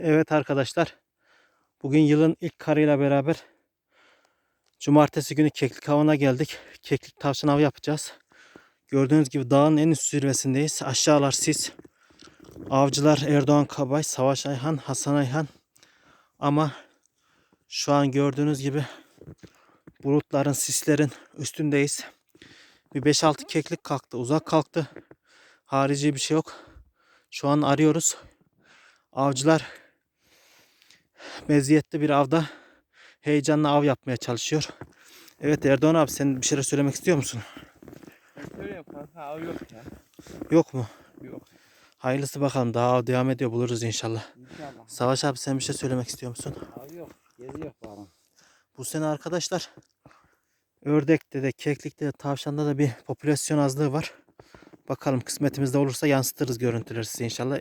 Evet arkadaşlar. Bugün yılın ilk karıyla beraber Cumartesi günü Keklik Avı'na geldik. Keklik tavşan avı yapacağız. Gördüğünüz gibi dağın en üst zirvesindeyiz. Aşağılar sis. Avcılar Erdoğan Kabay, Savaş Ayhan, Hasan Ayhan. Ama şu an gördüğünüz gibi bulutların, sislerin üstündeyiz. Bir 5-6 keklik kalktı. Uzak kalktı. Harici bir şey yok. Şu an arıyoruz. Avcılar meziyetli bir avda heyecanla av yapmaya çalışıyor. Evet Erdoğan abi sen bir şeyler söylemek istiyor musun? Söyleyeyim kanka av yok ya. Yok mu? Yok. Hayırlısı bakalım. Daha av devam ediyor. Buluruz inşallah. İnşallah. Savaş abi sen bir şey söylemek istiyor musun? Av yok. Gezi yok bana. Bu sene arkadaşlar ördekte de keklikte de tavşanda da bir popülasyon azlığı var. Bakalım kısmetimizde olursa yansıtırız görüntüleri size inşallah.